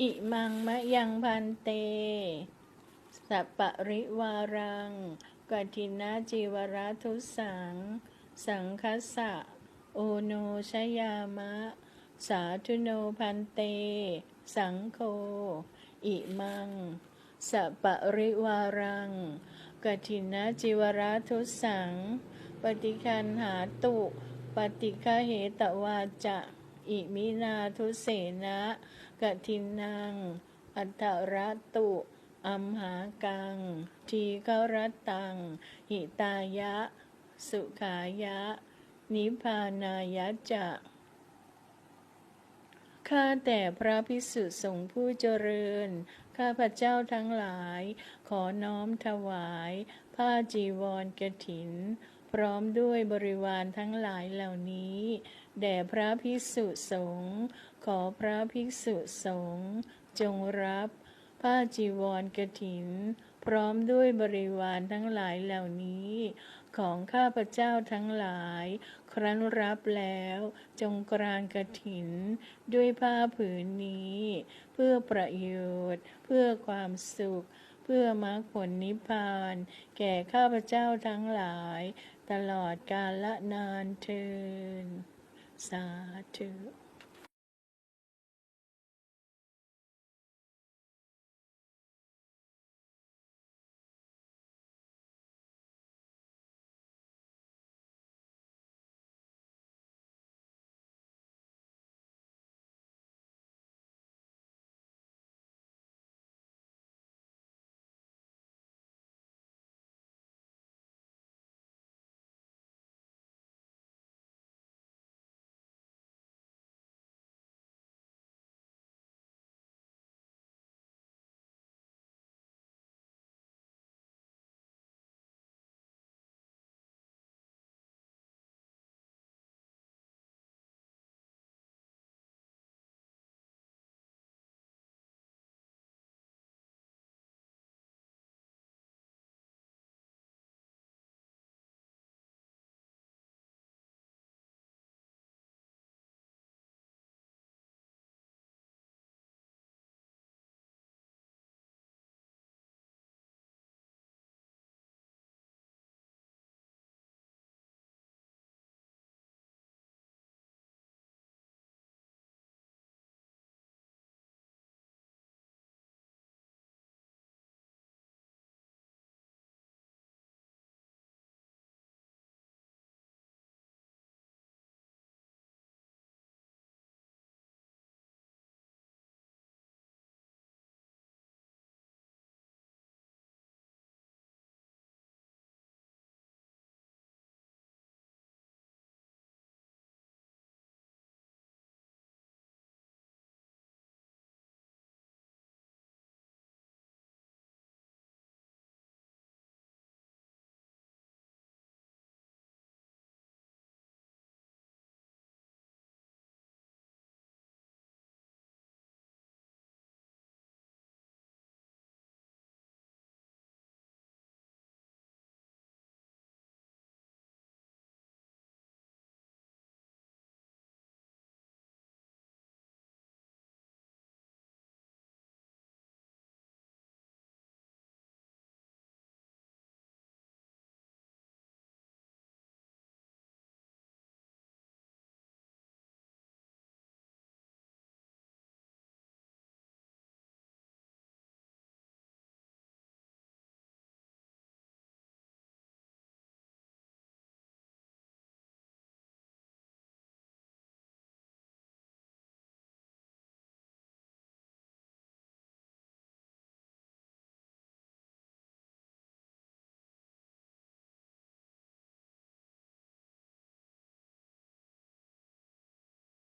อิมังมะยังพันเต สัปปะริวารังกัทินาจีวรัทุสัง สังคัสสะ โอโนชยามะ สาธุโนพันเต สังโฆอิมังสัปปะริวารังกัทินาจีวรัทุสัง ปฏิคันหาตุ ปฏิฆาเหตวาจะ อิมินาทุเสนะ กทินัง อัตรัตตุอัมหากัง ทีฆรตัง หิตายะ สุขายะ นิพพานายะจะข้าแต่พระพิสุสงฆ์ผู้เจริญ ข้าพระเจ้าทั้งหลาย ขอน้อมถวาย ผ้าจีวรกถิน พร้อมด้วยบริวารทั้งหลายเหล่านี้แด่พระภิกษุสงฆ์ขอพระภิกษุสงฆ์จงรับผ้าจีวรกถิน พร้อมด้วยบริวารทั้งหลายเหล่านี้ ของข้าพเจ้าทั้งหลาย ครั้นรับแล้วจงกรานกถิน ด้วยผ้าผืนนี้ เพื่อประโยชน์ เพื่อความสุข เพื่อมรรคผลนิพพาน แก่ข้าพเจ้าทั้งหลาย ตลอดกาลละนานเทินสาธุ